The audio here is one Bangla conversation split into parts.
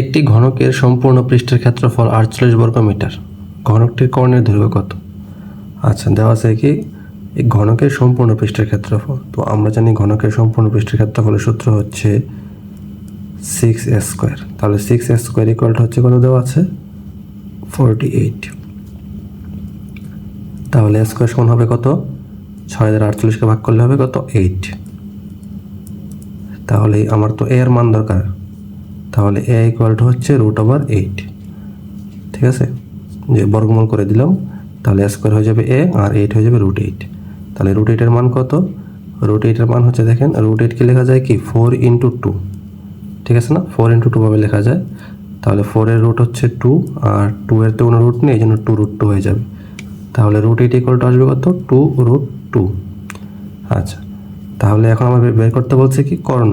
একটি ঘনকের সম্পূর্ণ পৃষ্ঠের ক্ষেত্রফল আটচল্লিশ বর্গ মিটার। ঘনকটির কর্ণের দৈর্ঘ্য কত? আচ্ছা দেওয়া আছে কি? এই ঘনকের সম্পূর্ণ পৃষ্ঠের ক্ষেত্রফল। তো আমরা জানি ঘনকের সম্পূর্ণ পৃষ্ঠের ক্ষেত্রফলের সূত্র হচ্ছে সিক্স এস স্কোয়ার তাহলে সিক্স এস স্কোয়ার ইকুয়ালটা হচ্ছে কত দেওয়া আছে? ফোরটি এইট তাহলে স্কোয়ার সমান হবে কত? ছয় হাজার আটচল্লিশকে ভাগ করলে হবে কত? এইট তাহলে আমার তো এ এর মান দরকার। তাহলে এ ইকুয়াল টু হচ্ছে রুট ওভার এইট ঠিক আছে? যে বর্গমূল করে দিলাম, তাহলে স্কোয়ার হয়ে যাবে এ আর এইট হয়ে যাবে রুট এইট তাহলে রুট এইটের মান কত? রুট এইটের মান হচ্ছে দেখেন রুট এইটকে লেখা যায় কি? ফোর ইন্টু টু ঠিক আছে না? ফোর ইন্টু টুভাবে লেখা যায়। তাহলে ফোরের রুট হচ্ছে টু আর টু এর তো কোনো রুট নেই এই জন্য টু রুট টু হয়ে যাবে। তাহলে রুট এইট ইকুয়াল টু আসবে কত? টু রুট টু আচ্ছা তাহলে এখন আমার বের করতে বলছে কি? কর্ণ।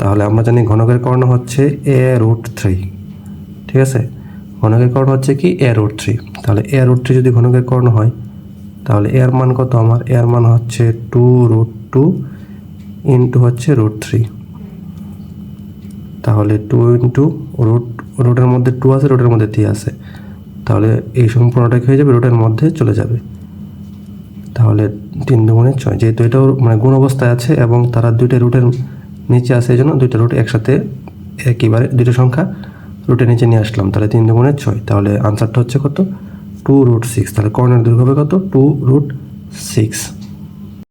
তাহলে আমরা জানি ঘনকের কর্ণ হচ্ছে এ রুট থ্রি ঠিক আছে? ঘনকের কর্ণ হচ্ছে কি? এ রুট থ্রি তাহলে এ রুট থ্রি যদি ঘনকের কর্ণ হয়, তাহলে এর মান কত আমার? এর মান হচ্ছে টু রুট টু ইন্টু হচ্ছে রুট থ্রি তাহলে টু ইন্টু রুট রুটের মধ্যে টু আছে রুটের মধ্যে থ্রি আছে, তাহলে এই সম্পূর্ণটা কি হয়ে যাবে? রুটের মধ্যে চলে যাবে, তাহলে তিন দুগুণে ছয়, যেহেতু এটাও মানে গুণ অবস্থায় আছে এবং তারা দুইটা রুটের নিচে আসে এই জন্য দুইটা রুট একসাথে একইবারে দুটো সংখ্যা রুটের নিচে নিয়ে আসলাম। তাহলে তিন দুগুণে ছয়। তাহলে আনসারটা হচ্ছে কত? টু রুট সিক্স তাহলে কর্নার দৈর্ঘ্য হবে কত? Two root six